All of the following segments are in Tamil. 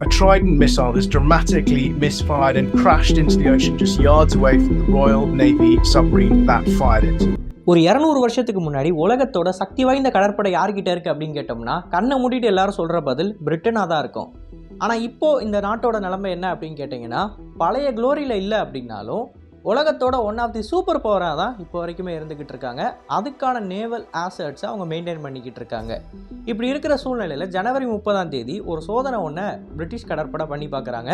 a Trident missile has dramatically misfired and crashed into the ocean just yards away from the Royal Navy submarine that fired it. ஒரு இரநூறு வருஷத்துக்கு முன்னாடி உலகத்தோட சக்தி வாய்ந்த கடற்படை யார்கிட்ட இருக்குது அப்படின்னு கேட்டோம்னா கண்ணை மூடிட்டு எல்லாரும் சொல்கிற பதில் பிரிட்டனாக தான் இருக்கும் ஆனால் இப்போது இந்த நாட்டோட நிலைமை என்ன அப்படின்னு கேட்டிங்கன்னா பழைய க்ளோரியில் இல்லை அப்படின்னாலும் உலகத்தோட ஒன் ஆஃப் தி சூப்பர் பவராக தான் இப்போ வரைக்குமே இருந்துக்கிட்டு இருக்காங்க. அதுக்கான நேவல் ஆசட்ஸை அவங்க மெயின்டைன் பண்ணிக்கிட்டு இருக்காங்க. இப்படி இருக்கிற சூழ்நிலையில் ஜனவரி முப்பதாம் தேதி ஒரு சோதனை ஒன்று பிரிட்டிஷ் கடற்படை பண்ணி பார்க்குறாங்க.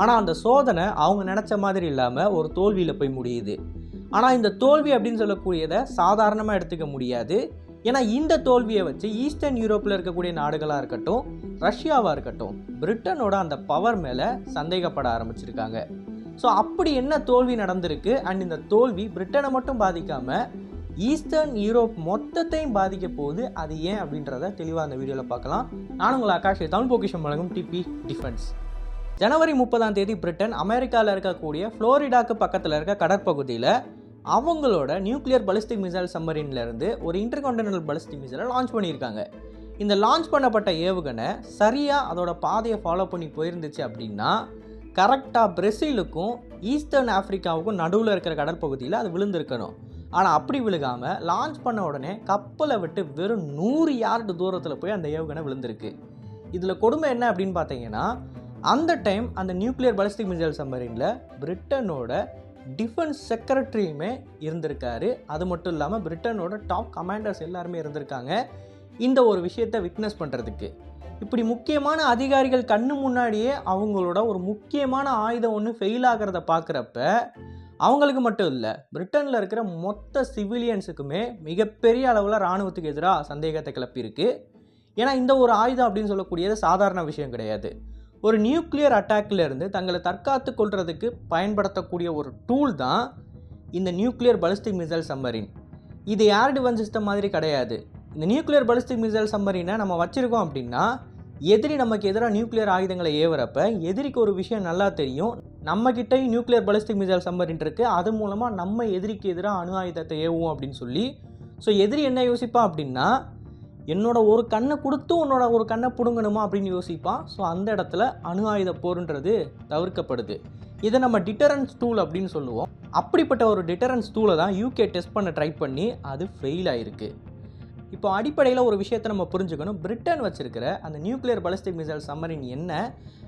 ஆனால் அந்த சோதனை அவங்க நினச்ச மாதிரி இல்லாமல் ஒரு தோல்வியில் போய் முடியுது. ஆனால் இந்த தோல்வி அப்படின்னு சொல்லக்கூடியதை சாதாரணமாக எடுத்துக்க முடியாது. ஏன்னா இந்த தோல்வியை வச்சு ஈஸ்டர்ன் யூரோப்பில் இருக்கக்கூடிய நாடுகளாக இருக்கட்டும் ரஷ்யாவாக இருக்கட்டும் பிரிட்டனோட அந்த பவர் மேலே சந்தேகப்பட ஆரம்பிச்சிருக்காங்க. ஸோ அப்படி என்ன தோல்வி நடந்திருக்கு? அண்ட் இந்த தோல்வி பிரிட்டனை மட்டும் பாதிக்காமல் ஈஸ்டர்ன் யூரோப் மொத்தத்தையும் பாதிக்க போகுது. அது ஏன் அப்படின்றத தெளிவாக அந்த வீடியோவில் பார்க்கலாம். நான் உங்கள் ஆகாஷ் தமிழ் பொக்கிஷம் வழங்கும் டிபி டிஃபென்ஸ் ஜனவரி முப்பதாம் தேதி பிரிட்டன் அமெரிக்காவில் இருக்கக்கூடிய ஃப்ளோரிடாக்கு பக்கத்தில் இருக்க கடற்பகுதியில் அவங்களோட நியூக்ளியர் பலிஸ்டிக் மிசைல் சம்மரின்லேருந்து ஒரு இன்டர்கான்டினல் பலிஸ்டிக் மிசைலை லான்ச் பண்ணியிருக்காங்க. இந்த லான்ச் பண்ணப்பட்ட ஏவுகணை சரியாக அதோட பாதையை ஃபாலோ பண்ணி போயிருந்துச்சு அப்படின்னா கரெக்டாக பிரேசிலுக்கும் ஈஸ்டர்ன் ஆஃப்ரிக்காவுக்கும் நடுவில் இருக்கிற கடற்பகுதியில் அது விழுந்திருக்கணும். ஆனால் அப்படி விழுகாமல் லான்ச் பண்ண உடனே கப்பலை விட்டு வெறும் நூறு யார்டு தூரத்தில் போய் அந்த ஏவுகணை விழுந்திருக்கு. இதில் கொடுமை என்ன அப்படின்னு பார்த்தீங்கன்னா அந்த டைம் அந்த நியூக்ளியர் பலிஸ்டிக் மிசைல் சம்மரினில் பிரிட்டனோட டிஃபென்ஸ் செக்ரட்டரியுமே இருந்திருக்காரு. அது மட்டும் இல்லாமல் பிரிட்டனோட டாப் கமாண்டர்ஸ் எல்லாருமே இருந்திருக்காங்க. இந்த ஒரு விஷயத்தை விட்னஸ் பண்ணுறதுக்கு இப்படி முக்கியமான அதிகாரிகள் கண்ணு முன்னாடியே அவங்களோட ஒரு முக்கியமான ஆயுதம் ஒன்று ஃபெயில் ஆகிறத பார்க்குறப்ப அவங்களுக்கு மட்டும் இல்லை பிரிட்டனில் இருக்கிற மொத்த சிவிலியன்ஸுக்குமே மிகப்பெரிய அளவில் இராணுவத்துக்கு எதிராக சந்தேகத்தை கிளப்பியிருக்கு ஏன்னா இந்த ஒரு ஆயுதம் அப்படின்னு சொல்லக்கூடியது சாதாரண விஷயம் கிடையாது. ஒரு நியூக்ளியர் அட்டாக்லேருந்து தங்களை தற்காத்து கொள்றதுக்கு பயன்படுத்தக்கூடிய ஒரு டூல் தான் இந்த நியூக்ளியர் பலிஸ்டிக் மிசைல் சம்மரின். இது ஏர் டிஃபென்ஸ் சிஸ்டம் மாதிரி கிடையாது. இந்த நியூக்ளியர் பலிஸ்டிக் மிசைல் சம்மரினை நம்ம வச்சுருக்கோம் அப்படின்னா எதிரி நமக்கு எதிராக நியூக்ளியர் ஆயுதங்களை ஏவுறப்ப எதிரிக்கு ஒரு விஷயம் நல்லா தெரியும். நம்ம கிட்டேயும் நியூக்ளியர் பலிஸ்டிக் மிசைல் சம்பரின் இருக்குது அது மூலமாக நம்ம எதிரிக்கு எதிராக அணு ஆயுதத்தை ஏவுவோம் அப்படின்னு சொல்லி ஸோ எதிரி என்ன யோசிப்பான் அப்படின்னா என்னோட ஒரு கண்ணை கொடுத்து உன்னோட ஒரு கண்ணை பிடுங்கணுமா? அப்படின்னு யோசிப்பான் ஸோ அந்த இடத்துல அணு ஆயுத போருன்றது தவிர்க்கப்படுது. இதை நம்ம டிட்டரன்ஸ் டூல் அப்படின்னு சொல்லுவோம். அப்படிப்பட்ட ஒரு டிட்டரன்ஸ் டூலை தான் யூகே டெஸ்ட் பண்ண ட்ரை பண்ணி அது ஃபெயில் ஆயிருக்கு. இப்போ அடிப்படையில் ஒரு விஷயத்தை நம்ம புரிஞ்சுக்கணும். பிரிட்டன் வச்சிருக்கிற அந்த நியூக்ளியர் பலஸ்டிக் மிசைல் சம்மரின் என்ன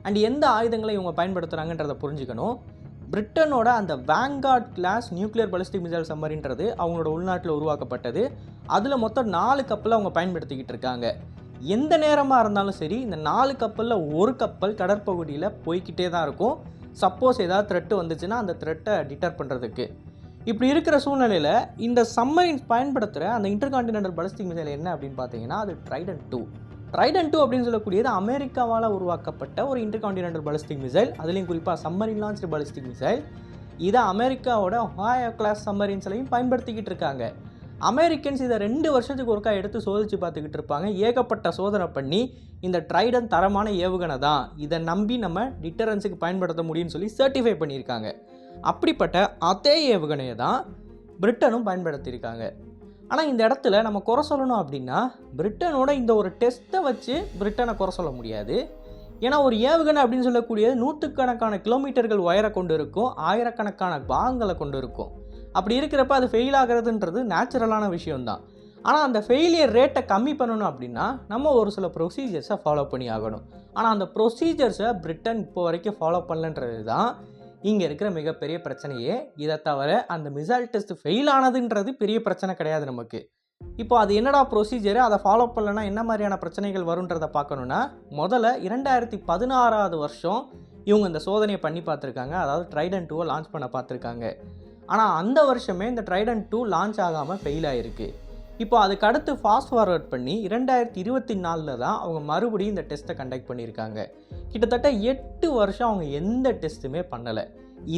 அண்ட் எந்த ஆயுதங்களை இவங்க பயன்படுத்துகிறாங்கன்றதை புரிஞ்சுக்கணும். பிரிட்டனோட அந்த vanguard class nuclear ballistic missile சம்மரின்றது அவங்களோட உள்நாட்டில் உருவாக்கப்பட்டது. அதில் மொத்தம் நாலு கப்பலை அவங்க பயன்படுத்திக்கிட்டு இருக்காங்க. எந்த நேரமாக இருந்தாலும் சரி இந்த நாலு கப்பலில் ஒரு கப்பல் கடற்பகுதியில் போய்க்கிட்டே தான் இருக்கும். சப்போஸ் ஏதாவது த்ரெட்டு வந்துச்சுன்னா அந்த த்ரெட்டை டிட்டர் பண்ணுறதுக்கு இப்படி இருக்கிற சூழ்நிலையில் இந்த சம்மரின்ஸ் பயன்படுத்துகிற அந்த இன்டர்கான்டினென்டல் பலஸ்டிக் மிசைல் என்ன அப்படின்னு பார்த்தீங்கன்னா அது ட்ரைடன் டூ ட்ரைடன் டூ அப்படின்னு சொல்லக்கூடியது அமெரிக்காவால் உருவாக்கப்பட்ட ஒரு இன்டர்கான்டினென்டல் பலிஸ்டிக் மிசைல் அதுலேயும் குறிப்பாக சம்மரின் லான்ச்டு பலிஸ்டிக் மிசைல் இதை அமெரிக்காவோட ஹாயோ கிளாஸ் சம்மரின்ஸ்லையும் பயன்படுத்திக்கிட்டு இருக்காங்க. அமெரிக்கன்ஸ் இதை ரெண்டு வருஷத்துக்கு ஒருக்கா எடுத்து சோதிச்சு பார்த்துக்கிட்டு இருப்பாங்க. ஏகப்பட்ட சோதனை பண்ணி இந்த ட்ரைடன் தரமான ஏவுகணை தான். இதை நம்பி நம்ம டிட்டரன்ஸுக்கு பயன்படுத்த முடியும்னு சொல்லி சர்டிஃபை பண்ணியிருக்காங்க. அப்படிப்பட்ட அதே ஏவுகணையை தான் பிரிட்டனும் பயன்படுத்தியிருக்காங்க. ஆனால் இந்த இடத்துல நம்ம குறை சொல்லணும் அப்படின்னா பிரிட்டனோட இந்த ஒரு டெஸ்ட்டை வச்சு பிரிட்டனை குறை சொல்ல முடியாது. ஏன்னா ஒரு ஏவுகணை அப்படின்னு சொல்லக்கூடியது நூற்றுக்கணக்கான கிலோமீட்டர்கள் உயரை கொண்டு இருக்கும் ஆயிரக்கணக்கான பாகங்களை கொண்டு இருக்கும். அப்படி இருக்கிறப்ப அது ஃபெயில் ஆகிறதுன்றது நேச்சுரலான விஷயம்தான். ஆனால் அந்த ஃபெயிலியர் ரேட்டை கம்மி பண்ணணும் அப்படின்னா நம்ம ஒரு சில ப்ரொசீஜர்ஸை ஃபாலோ பண்ணி ஆகணும். ஆனால் அந்த ப்ரொசீஜர்ஸை பிரிட்டன் இப்போ வரைக்கும் ஃபாலோ பண்ணலன்றது தான் இங்கே இருக்கிற மிகப்பெரிய பிரச்சனையே இதை தவிர அந்த மிசைல் டெஸ்ட் ஃபெயில் ஆனதுன்றது பெரிய பிரச்சனை கிடையாது நமக்கு. இப்போ அது என்னடா ப்ரொசீஜர் அதை ஃபாலோ பண்ணலன்னா என்ன மாதிரியான பிரச்சனைகள் வருன்றதை பார்க்கணுன்னா முதல்ல இரண்டாயிரத்தி பதினாறாவது வருஷம் இவங்க இந்த சோதனையை பண்ணி பார்த்துருக்காங்க. அதாவது ட்ரைடன் டூவை லான்ச் பண்ண பார்த்துருக்காங்க. ஆனால் அந்த வருஷமே இந்த ட்ரைடன் டூ லான்ச் ஆகாமல் ஃபெயில் ஆகிருக்கு இப்போ அதுக்கு அடுத்து ஃபாஸ்ட் ஃபார்வர்ட் பண்ணி இரண்டாயிரத்தி இருபத்தி நாலில் தான் அவங்க மறுபடியும் இந்த டெஸ்ட்டை கண்டக்ட் பண்ணியிருக்காங்க. கிட்டத்தட்ட எட்டு வருஷம் அவங்க எந்த டெஸ்ட்டுமே பண்ணலை.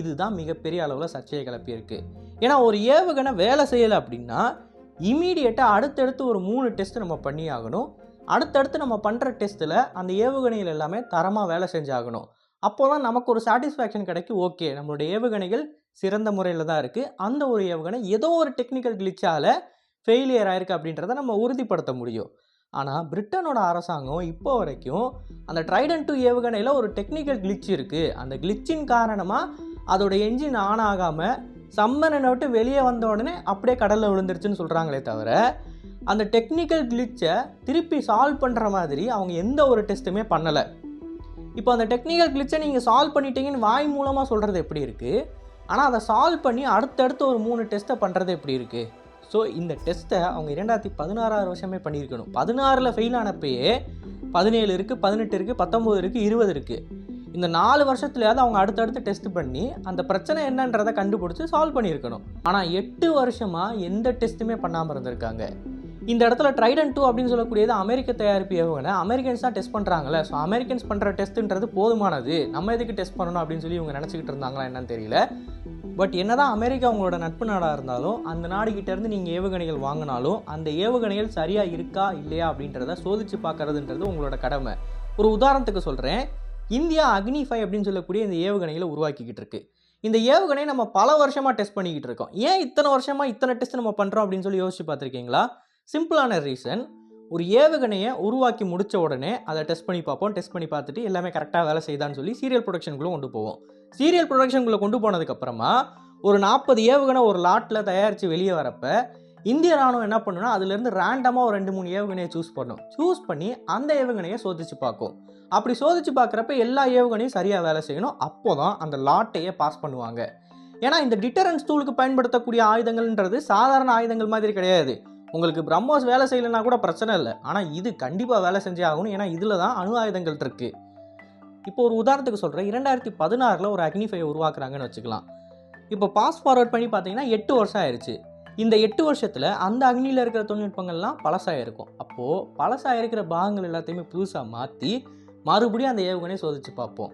இதுதான் மிகப்பெரிய அளவில் சர்ச்சையை கிளப்பியிருக்கு. ஏன்னா ஒரு ஏவுகணை வேலை செய்யலை அப்படின்னா இமீடியட்டாக அடுத்தடுத்து ஒரு மூணு டெஸ்ட் நம்ம பண்ணி ஆகணும் அடுத்தடுத்து நம்ம பண்ணுற டெஸ்ட்டில் அந்த ஏவுகணைகள் எல்லாமே தரமாக வேலை செஞ்சாகணும். அப்போ தான் நமக்கு ஒரு சாட்டிஸ்ஃபேக்ஷன் கிடைக்கும் ஓகே நம்மளுடைய ஏவுகணைகள் சிறந்த முறையில் தான் இருக்குது அந்த ஒரு ஏவுகணை ஏதோ ஒரு டெக்னிக்கல் கிளிச்சால் ஃபெயிலியர் ஆயிருக்கு அப்படின்றத நம்ம உறுதிப்படுத்த முடியும். ஆனால் பிரிட்டனோட அரசாங்கம் இப்போ வரைக்கும் அந்த ட்ரைடன் டூ ஏவுகணையில் ஒரு டெக்னிக்கல் கிளிச் இருக்குது அந்த கிளிச்சின் காரணமாக அதோட என்ஜின் ஆன் ஆகாமல் சம்மனை விட்டு வெளியே வந்த உடனே அப்படியே கடலில் விழுந்துருச்சுன்னு சொல்கிறாங்களே தவிர அந்த டெக்னிக்கல் கிளிச்சை திருப்பி சால்வ் பண்ணுற மாதிரி அவங்க எந்த ஒரு டெஸ்ட்டுமே பண்ணலை. இப்போ அந்த டெக்னிக்கல் கிளிச்சை நீங்கள் சால்வ் பண்ணிட்டீங்கன்னு வாய் மூலமாக சொல்கிறது எப்படி இருக்குது ஆனால் அதை சால்வ் பண்ணி அடுத்தடுத்து ஒரு மூணு டெஸ்ட்டை பண்ணுறது எப்படி இருக்குது ஸோ இந்த டெஸ்ட்டை அவங்க இரண்டாயிரத்தி பதினாறாறு வருஷமே பண்ணியிருக்கணும். பதினாறில் ஃபெயில் ஆனப்பயே பதினேழு இருக்குது பதினெட்டு இருக்குது பத்தொம்போது இருக்குது இருபது இருக்குது இந்த நாலு வருஷத்துலையாவது அவங்க அடுத்தடுத்து டெஸ்ட் பண்ணி அந்த பிரச்சனை என்னன்றதை கண்டுபிடிச்சி சால்வ் பண்ணியிருக்கணும். ஆனால் எட்டு வருஷமாக எந்த டெஸ்ட்டுமே பண்ணாமல் இருந்திருக்காங்க. இந்த இடத்துல ட்ரைடன் டூ அப்படின்னு சொல்லக்கூடியது அமெரிக்க தயாரிப்பு ஏவுகணை. அமெரிக்கன்ஸ் தான் டெஸ்ட் பண்ணுறாங்களே ஸோ அமெரிக்கன்ஸ் பண்ணுற டெஸ்ட்டுன்றது போதுமானது. நம்ம எதுக்கு டெஸ்ட் பண்ணணும் அப்படின்னு சொல்லி இவங்க நினச்சிக்கிட்டு இருந்தாங்களா என்னன்னு தெரியல. பட் என்னதான் அமெரிக்கா உங்களோட நட்பு நாடாக இருந்தாலும் அந்த நாடுகிட்டேருந்து நீங்கள் ஏவுகணைகள் வாங்கினாலும் அந்த ஏவுகணைகள் சரியாக இருக்கா இல்லையா அப்படின்றத சோதிச்சு பார்க்கறதுன்றது உங்களோட கடமை. ஒரு உதாரணத்துக்கு சொல்கிறேன் இந்தியா அக்னி ஃபைவ் அப்படின்னு சொல்லக்கூடிய இந்த ஏவுகணைகளை உருவாக்கிக்கிட்டு இருக்கு. இந்த ஏவுகணையை நம்ம பல வருஷமாக டெஸ்ட் பண்ணிக்கிட்டு இருக்கோம். ஏன் இத்தனை வருஷமாக இத்தனை டெஸ்ட் நம்ம பண்ணுறோம் அப்படின்னு சொல்லி யோசிச்சு பார்த்துருக்கீங்களா? சிம்பிளான ரீசன் ஒரு ஏவுகணையை உருவாக்கி முடிச்ச உடனே அதை டெஸ்ட் பண்ணி பார்ப்போம். டெஸ்ட் பண்ணி பார்த்துட்டு எல்லாமே கரெக்டாக வேலை செய்தான்னு சொல்லி சீரியல் ப்ரொடக்ஷனுக்குள்ளே கொண்டு போவோம். சீரியல் ப்ரொடக்ஷனுக்குள்ளே கொண்டு போனதுக்கப்புறமா ஒரு நாற்பது ஏவுகணை ஒரு லாட்டில் தயாரித்து வெளியே வரப்ப இந்திய ராணுவம் என்ன பண்ணுன்னா அதுலேருந்து ரேண்டமாக ஒரு ரெண்டு மூணு ஏவுகணையை சூஸ் பண்ணும். சூஸ் பண்ணி அந்த ஏவுகணையை சோதிச்சு பார்க்கும். அப்படி சோதிச்சு பார்க்குறப்ப எல்லா ஏவுகணையும் சரியாக வேலை செய்யணும். அப்போ தான் அந்த லாட்டையே பாஸ் பண்ணுவாங்க. ஏன்னா இந்த டிட்டரன்ஸ் டூலுக்கு பயன்படுத்தக்கூடிய ஆயுதங்கள்ன்றது சாதாரண ஆயுதங்கள் மாதிரி கிடையாது. உங்களுக்கு பிரம்மோஸ் வேலை செய்யலைன்னா கூட பிரச்சனை இல்லை. ஆனால் இது கண்டிப்பாக வேலை செஞ்சே ஆகணும். ஏன்னா இதில் தான் அணு ஆயுதங்கள் இருக்குது இப்போ ஒரு உதாரணத்துக்கு சொல்கிறேன் இரண்டாயிரத்தி பதினாறில் ஒரு அக்னிஃபையை உருவாக்குறாங்கன்னு வச்சுக்கலாம். இப்போ பாஸ் ஃபார்வர்ட் பண்ணி பார்த்தீங்கன்னா எட்டு வருஷம் ஆயிடுச்சு இந்த எட்டு வருஷத்தில் அந்த அக்னியில் இருக்கிற தொழில்நுட்பங்கள்லாம் பழசாக இருக்கும். அப்போது பழசாக இருக்கிற பாகங்கள் எல்லாத்தையுமே புதுசாக மாற்றி மறுபடியும் அந்த ஏவுகணையை சோதித்து பார்ப்போம்.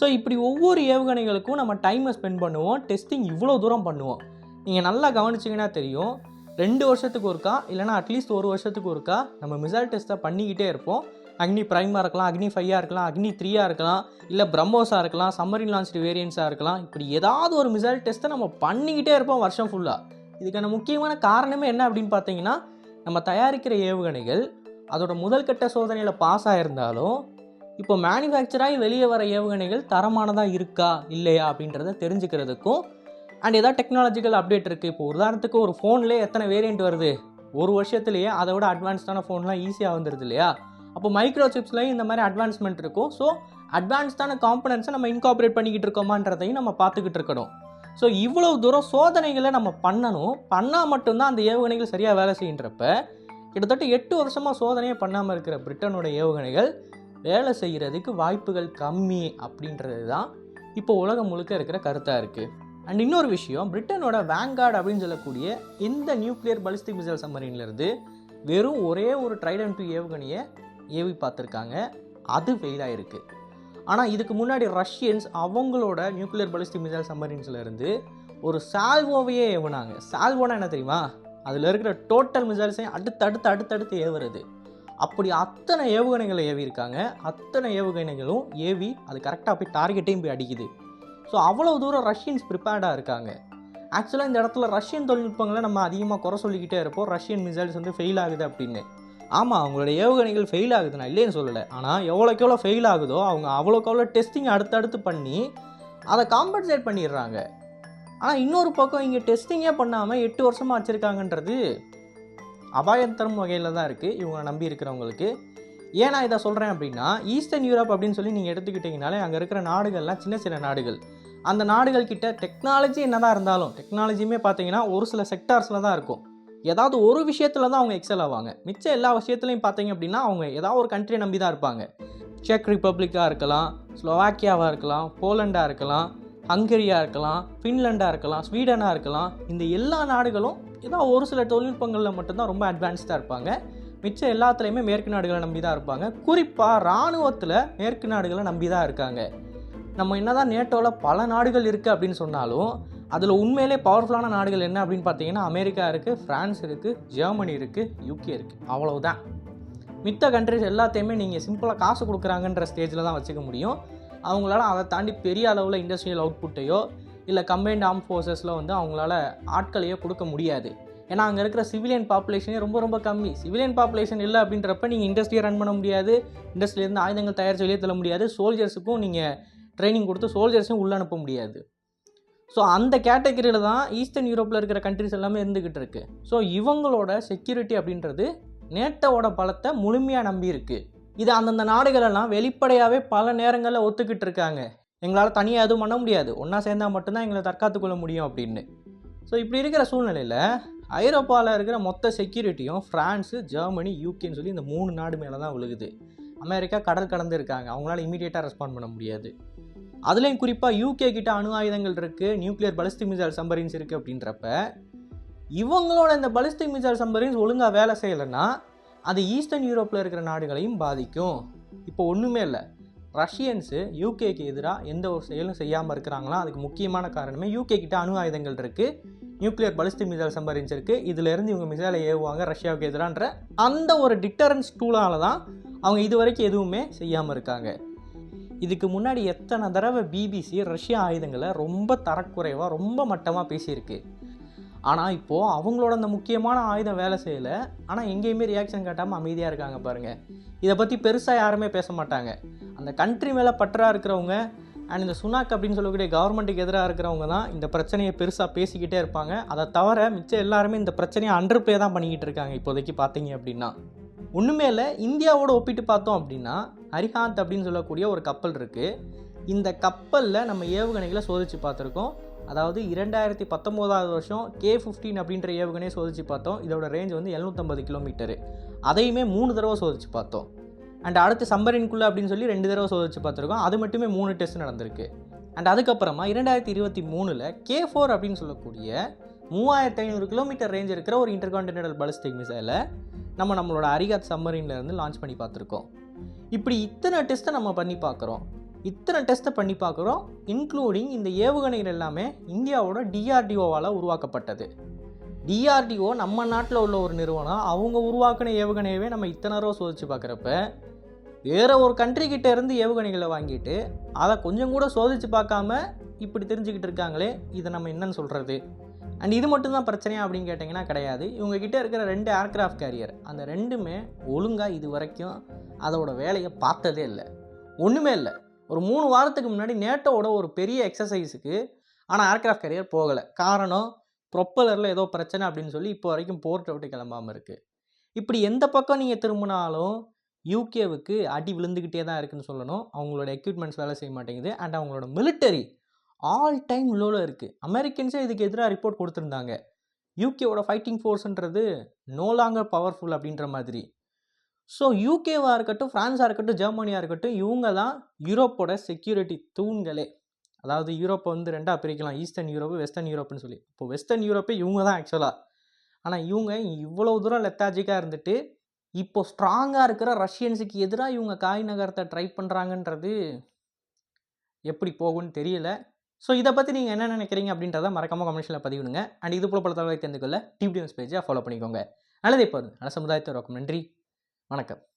ஸோ இப்படி ஒவ்வொரு ஏவுகணைகளுக்கும் நம்ம டைமை ஸ்பெண்ட் பண்ணுவோம். டெஸ்டிங் இவ்வளோ தூரம் பண்ணுவோம். நீங்கள் நல்லா கவனிச்சிங்கன்னா தெரியும். ரெண்டு வருஷத்துக்கு ஒருக்கா இல்லைனா அட்லீஸ்ட் ஒரு வருஷத்துக்கு ஒருக்கா நம்ம மிசைல் டெஸ்ட்டை பண்ணிக்கிட்டே இருப்போம். அக்னி ப்ரைமாக இருக்கலாம் அக்னி ஃபையாக இருக்கலாம் அக்னி த்ரீயாக இருக்கலாம் இல்லை பிரம்மோஸாக இருக்கலாம் சம்மரின் லான்ச்டு வேரியன்ஸாக இருக்கலாம். இப்படி ஏதாவது ஒரு மிசைல் டெஸ்ட்டை நம்ம பண்ணிக்கிட்டே இருப்போம் வருஷம் ஃபுல்லாக இதுக்கான முக்கியமான காரணமே என்ன அப்படின்னு பார்த்தீங்கன்னா நம்ம தயாரிக்கிற ஏவுகணைகள் அதோட முதல் கட்ட சோதனையில் பாஸ் ஆகிருந்தாலும் இப்போ மேனுஃபேக்சராகி வெளியே வர ஏவுகணைகள் தரமானதாக இருக்கா இல்லையா அப்படின்றத தெரிஞ்சுக்கிறதுக்கும் அண்ட் ஏதாவது டெக்னாலஜிக்கல் அப்டேட் இருக்குது இப்போ உதாரணத்துக்கு ஒரு ஃபோன்லேயே எத்தனை வேரியண்ட் வருது? ஒரு வருஷத்துலேயே அதை விட அட்வான்ஸ்டான ஃபோன்லாம் ஈஸியாக வந்துடுது இல்லையா? அப்போ மைக்ரோ சிப்ஸ்லையும் இந்த மாதிரி அட்வான்ஸ்மெண்ட் இருக்கும். ஸோ அட்வான்ஸ்டான காம்பனன்ஸை நம்ம இன்கார்பரேட் பண்ணிக்கிட்டு இருக்கோமான்றதையும் நம்ம பார்த்துக்கிட்டு இருக்கணும். ஸோ இவ்வளோ தூரம் சோதனைகளை நம்ம பண்ணணும். பண்ணால் மட்டும்தான் அந்த ஏவுகணைகள் சரியாக வேலை செய்கின்றப்ப கிட்டத்தட்ட எட்டு வருஷமாக சோதனையே பண்ணாமல் இருக்கிற பிரிட்டனோட ஏவுகணைகள் வேலை செய்கிறதுக்கு வாய்ப்புகள் கம்மி அப்படின்றது தான் இப்போ உலகம் முழுக்க இருக்கிற கருத்தாக இருக்குது அண்ட் இன்னொரு விஷயம் பிரிட்டனோட வேங்கார்டு அப்படின்னு சொல்லக்கூடிய இந்த நியூக்ளியர் பலிஸ்டிக் மிசைல் சம்மரின்லேருந்து வெறும் ஒரே ஒரு ட்ரைடன் டூ ஏவுகணையை ஏவி பார்த்துருக்காங்க. அது ஃபெயில் ஆயிருக்கு. ஆனால் இதுக்கு முன்னாடி ரஷ்யன்ஸ் அவங்களோட நியூக்ளியர் பலிஸ்டிக் மிசைல் சம்மரின்ஸ்லேருந்து ஒரு சால்வோவையே ஏவுனாங்க. சால்வோனா என்ன தெரியுமா? அதில் இருக்கிற டோட்டல் மிசைல்ஸையும் அடுத்தடுத்து அடுத்தடுத்து ஏவுறது. அப்படி அத்தனை ஏவுகணைகளை ஏவியிருக்காங்க. அத்தனை ஏவுகணைகளும் ஏவி அது கரெக்டாக போய் டார்கெட்டையும் போய் அடிக்குது. ஸோ அவ்வளோ தூரம் ரஷ்யன்ஸ் ப்ரிப்பேர்டாக இருக்காங்க. ஆக்சுவலாக இந்த இடத்துல ரஷ்யன் தொழில்நுட்பங்களை நம்ம அதிகமாக குறை சொல்லிக்கிட்டே இருப்போம். ரஷ்யன் மிசைல்ஸ் வந்து ஃபெயில் ஆகுது அப்படின்னு. ஆமாம் அவங்களோட ஏவுகணைகள் ஃபெயில் ஆகுது. நான் இல்லைன்னு சொல்லலை. ஆனால் எவ்வளோக்கு எவ்வளோ ஃபெயில் ஆகுதோ அவங்க அவ்வளோக்கு அவ்வளோ டெஸ்டிங் அடுத்தடுத்து பண்ணி அதை காம்பன்சேட் பண்ணிடுறாங்க. ஆனால் இன்னொரு பக்கம் இங்கே டெஸ்டிங்கே பண்ணாமல் எட்டு வருஷமாக வச்சுருக்காங்கன்றது அபாயம் தரும் வகையில் தான் இருக்குது இவங்க நம்பி இருக்கிறவங்களுக்கு. ஏன் நான் இதை சொல்கிறேன் அப்படின்னா ஈஸ்டர்ன் யூரோப் அப்படின்னு சொல்லி நீங்கள் எடுத்துக்கிட்டிங்கனாலே அங்கே இருக்கிற நாடுகள்லாம் சின்ன சின்ன நாடுகள். அந்த நாடுகள் கிட்ட டெக்னாலஜி என்னதான் இருந்தாலும் டெக்னாலஜியுமே பார்த்தீங்கன்னா ஒரு சில செக்டார்ஸில் தான் இருக்கும். ஏதாவது ஒரு விஷயத்தில் தான் அவங்க எக்ஸல் ஆவாங்க. மிச்ச எல்லா விஷயத்துலையும் பார்த்தீங்க அப்படின்னா அவங்க ஏதாவது ஒரு கண்ட்ரியை நம்பி தான் இருப்பாங்க செக் ரிப்பப்ளிக்காக இருக்கலாம் ஸ்லோவாக்கியாவாக இருக்கலாம் போலண்டாக இருக்கலாம் ஹங்கரியாக இருக்கலாம் ஃபின்லாண்டாக இருக்கலாம் ஸ்வீடனாக இருக்கலாம். இந்த எல்லா நாடுகளும் ஏதோ ஒரு சில தொழில்நுட்பங்களில் மட்டும்தான் ரொம்ப அட்வான்ஸ்டாக இருப்பாங்க. மிச்சம் எல்லாத்துலேயுமே மேற்கு நாடுகளை நம்பி தான் இருப்பாங்க. குறிப்பாக இராணுவத்தில் மேற்கு நாடுகளை நம்பி தான் இருக்காங்க. நம்ம என்னதான் நேட்டோவில் பல நாடுகள் இருக்குது அப்படின்னு சொன்னாலும் அதில் உண்மையிலே பவர்ஃபுல்லான நாடுகள் என்ன அப்படின்னு பார்த்தீங்கன்னா அமெரிக்கா இருக்குது ஃப்ரான்ஸ் இருக்குது ஜெர்மனி இருக்குது யூகே இருக்குது அவ்வளவுதான். மித்த கண்ட்ரிஸ் எல்லாத்தையுமே நீங்கள் சிம்பிளாக காசு கொடுக்குறாங்கன்ற ஸ்டேஜில் தான் வச்சுக்க முடியும். அவங்களால அதை தாண்டி பெரிய அளவில் இண்டஸ்ட்ரியல் அவுட்புட்டையோ இல்லை கம்பைன்ட் ஆர்ம் ஃபோர்ஸஸில் வந்து அவங்களால ஆட்களையோ கொடுக்க முடியாது. ஏன்னா அங்கே இருக்கிற சிவிலியன் பாப்புலேஷனே ரொம்ப ரொம்ப கம்மி. சிவிலியன் பாப்புலேஷன் இல்லை அப்படின்றப்ப நீங்கள் இண்டஸ்ட்ரியை ரன் பண்ண முடியாது. இண்டஸ்ட்ரியிலேருந்து ஆயுதங்கள் தயாரித்து வெளியே தள்ள முடியாது. சோல்ஜர்ஸுக்கும் நீங்கள் ட்ரைனிங் கொடுத்து சோல்ஜர்ஸையும் உள்ளே அனுப்ப முடியாது. ஸோ அந்த கேட்டகரியில் தான் ஈஸ்டர்ன் யூரோப்பில் இருக்கிற கண்ட்ரிஸ் எல்லாமே இருந்துக்கிட்டு இருக்கு. ஸோ இவங்களோட செக்யூரிட்டி அப்படின்றது நேட்டோட பலத்தை முழுமையாக நம்பி இருக்குது இது அந்தந்த நாடுகளெல்லாம் வெளிப்படையாகவே பல நேரங்களில் ஒத்துக்கிட்டு இருக்காங்க. எங்களால் தனியாக எதுவும் பண்ண முடியாது. ஒன்றா சேர்ந்தால் மட்டும்தான் எங்களை தற்காத்துக்கொள்ள முடியும் அப்படின்னு. ஸோ இப்படி இருக்கிற சூழ்நிலையில் ஐரோப்பாவில் இருக்கிற மொத்த செக்யூரிட்டியும் ஃப்ரான்ஸு ஜெர்மனி யூகேன்னு சொல்லி இந்த மூணு நாடு மேலே தான் விழுகுது. அமெரிக்கா கடல் கடந்து இருக்காங்க. அவங்களால இமீடியட்டாக ரெஸ்பாண்ட் பண்ண முடியாது. அதுலேயும் குறிப்பாக யூகே கிட்ட அணு ஆயுதங்கள் இருக்குது நியூக்ளியர் பலிஸ்டிக் மிசைல் சம்பரின்ஸ் இருக்குது அப்படின்றப்ப இவங்களோட இந்த பலிஸ்டிக் மிசைல் சம்பரின்ஸ் ஒழுங்காக வேலை செய்யலைன்னா அது ஈஸ்டர்ன் யூரோப்பில் இருக்கிற நாடுகளையும் பாதிக்கும். இப்போ ஒன்றுமே இல்லை. ரஷ்யன்ஸு யூகேக்கு எதிராக எந்த ஒரு செயலும் செய்யாமல் இருக்கிறாங்களா? அதுக்கு முக்கியமான காரணமே யூகே கிட்ட அணு ஆயுதங்கள் இருக்குது நியூக்ளியர் பலிஸ்டிக் மிசைல் சம்பரின்ஸ் இருக்குது இதிலேருந்து இவங்க மிசைலை ஏவுவாங்க ரஷ்யாவுக்கு எதிரான்ற அந்த ஒரு டிட்டரன்ஸ் டூலால தான் அவங்க இது வரைக்கும் எதுவுமே செய்யாமல் இருக்காங்க. இதுக்கு முன்னாடி எத்தனை தடவை பிபிசி ரஷ்ய ஆயுதங்களை ரொம்ப தரக்குறைவாக ரொம்ப மட்டமாக பேசியிருக்கு. ஆனால் இப்போது அவங்களோட அந்த முக்கியமான ஆயுதம் வேலை செய்யலை. ஆனால் எங்கேயுமே ரியாக்ஷன் காட்டாமல் அமைதியாக இருக்காங்க பாருங்கள் இதை பற்றி பெருசாக யாருமே பேச மாட்டாங்க. அந்த கண்ட்ரி மேலே பற்றா இருக்கிறவங்க அண்ட் இந்த சுனாக் அப்படின்னு சொல்லக்கூடிய கவர்மெண்ட்டுக்கு எதிராக இருக்கிறவங்க தான் இந்த பிரச்சனையை பெருசாக பேசிக்கிட்டே இருப்பாங்க. அதை தவிர மிச்சம் எல்லாருமே இந்த பிரச்சனையை அண்டர் ப்ளே தான் பண்ணிக்கிட்டு இருக்காங்க இப்போதைக்கு பார்த்தீங்க அப்படின்னா. ஒன்றுமே இல்லை இந்தியாவோட ஒப்பிட்டு பார்த்தோம் அப்படின்னா அரிஹாந்த் அப்படின்னு சொல்லக்கூடிய ஒரு கப்பல் இருக்குது இந்த கப்பலில் நம்ம ஏவுகணைகளை சோதித்து பார்த்துருக்கோம். அதாவது இரண்டாயிரத்தி பத்தொம்போதாவது வருஷம் கே ஃபிஃப்டீன் அப்படின்ற ஏவுகணையை சோதித்து பார்த்தோம். இதோட ரேஞ்ச் வந்து எழுநூற்றம்பது கிலோமீட்டரு அதையுமே மூணு தடவை சோதித்து பார்த்தோம். அண்ட் அடுத்து சம்பரின்குள்ளே அப்படின்னு சொல்லி ரெண்டு தடவை சோதித்து பார்த்துருக்கோம். அது மட்டுமே மூணு டெஸ்ட் நடந்திருக்கு. அண்ட் அதுக்கப்புறமா இரண்டாயிரத்தி இருபத்தி மூணில் கே ஃபோர் அப்படின்னு சொல்லக்கூடிய மூவாயிரத்தி ஐநூறு கிலோமீட்டர் ரேஞ்ச் இருக்கிற ஒரு இன்டர்கான்டினென்டல் பலிஸ்டிக் மிசைலை நம்ம நம்மளோட அரிகாத் சம்மரின்லேருந்து லான்ச் பண்ணி பார்த்துருக்கோம். இப்படி இத்தனை டெஸ்ட்டை நம்ம பண்ணி பார்க்குறோம். இத்தனை டெஸ்ட்டை பண்ணி பார்க்குறோம் இன்க்ளூடிங் இந்த ஏவுகணைகள் எல்லாமே இந்தியாவோட டிஆர்டிஓவால் உருவாக்கப்பட்டது. டிஆர்டிஓ நம்ம நாட்டில் உள்ள ஒரு நிறுவனம். அவங்க உருவாக்கின ஏவுகணையவே நம்ம இத்தனை ரூபா சோதிச்சு பார்க்குறப்ப வேறு ஒரு கண்ட்ரிக்கிட்ட இருந்து ஏவுகணைகளை வாங்கிட்டு அதை கொஞ்சம் கூட சோதிச்சு பார்க்காம இப்படி தெரிஞ்சுக்கிட்டு இருக்காங்களே இதை நம்ம என்னன்னு சொல்கிறது அண்ட் இது மட்டும்தான் பிரச்சனையா அப்படின்னு கேட்டிங்கன்னா கிடையாது. இவங்ககிட்ட இருக்கிற ரெண்டு ஏர்கிராஃப்ட் கேரியர் அந்த ரெண்டுமே ஒழுங்காக இது வரைக்கும் அதோட வேலையை பார்த்ததே இல்லை. ஒன்றுமே இல்லை. ஒரு மூணு வாரத்துக்கு முன்னாடி நேட்டோட ஒரு பெரிய எக்ஸசைஸுக்கு ஆனால் ஏர்கிராஃப்ட் கேரியர் போகலை. காரணம் ப்ரொப்பலரில் ஏதோ பிரச்சனை அப்படின்னு சொல்லி இப்போ வரைக்கும் போர்ட்டை விட்டு கிளம்பாமல் இருக்குது இப்படி எந்த பக்கம் நீங்கள் திரும்பினாலும் யூகேவுக்கு அடி விழுந்துக்கிட்டே தான் இருக்குன்னு சொல்லணும். அவங்களோட எக்யூப்மெண்ட்ஸ் வேலை செய்ய மாட்டேங்குது. அண்ட் அவங்களோட மிலிட்டரி ஆல் டைம் லோவில் இருக்குது அமெரிக்கன்ஸே இதுக்கு எதிராக ரிப்போர்ட் கொடுத்துருந்தாங்க. யூகேவோட ஃபைட்டிங் ஃபோர்ஸ்ன்றது நோ லாங்கர் பவர்ஃபுல் அப்படின்ற மாதிரி. ஸோ யூகேவாக இருக்கட்டும் ஃப்ரான்ஸாக இருக்கட்டும் ஜெர்மனியாக இருக்கட்டும் இவங்க தான் யூரோப்போட செக்யூரிட்டி தூண்களே. அதாவது யூரோப்பை வந்து ரெண்டாக பிரிக்கலாம். ஈஸ்டர்ன் யூரோப்பு வெஸ்டர்ன் யூரோப்புன்னு சொல்லி. இப்போ வெஸ்டர்ன் யூரோப்பே இவங்க தான் ஆக்சுவலாக ஆனால் இவங்க இவ்வளோ தூரம் லெத்தாஜிக்காக இருந்துட்டு இப்போ ஸ்ட்ராங்காக இருக்கிற ரஷ்யன்ஸுக்கு எதிராக இவங்க காய் நகரத்தை ட்ரை பண்ணுறாங்கன்றது எப்படி போகும்னு தெரியல. ஸோ இதை பற்றி நீங்கள் என்ன நினைக்கிறீங்க அப்படின்றத மறக்காமல் கமெண்ட்ஸில் பதிவிடுங்க. அண்ட் இது போல பல தகவலை தெரிந்துக்கொள்ள கொள்ள பேஜை ஃபாலோ பண்ணிக்கோங்க. நல்லதே போகுது நல்ல சமுதாயத்தை நன்றி. வணக்கம்.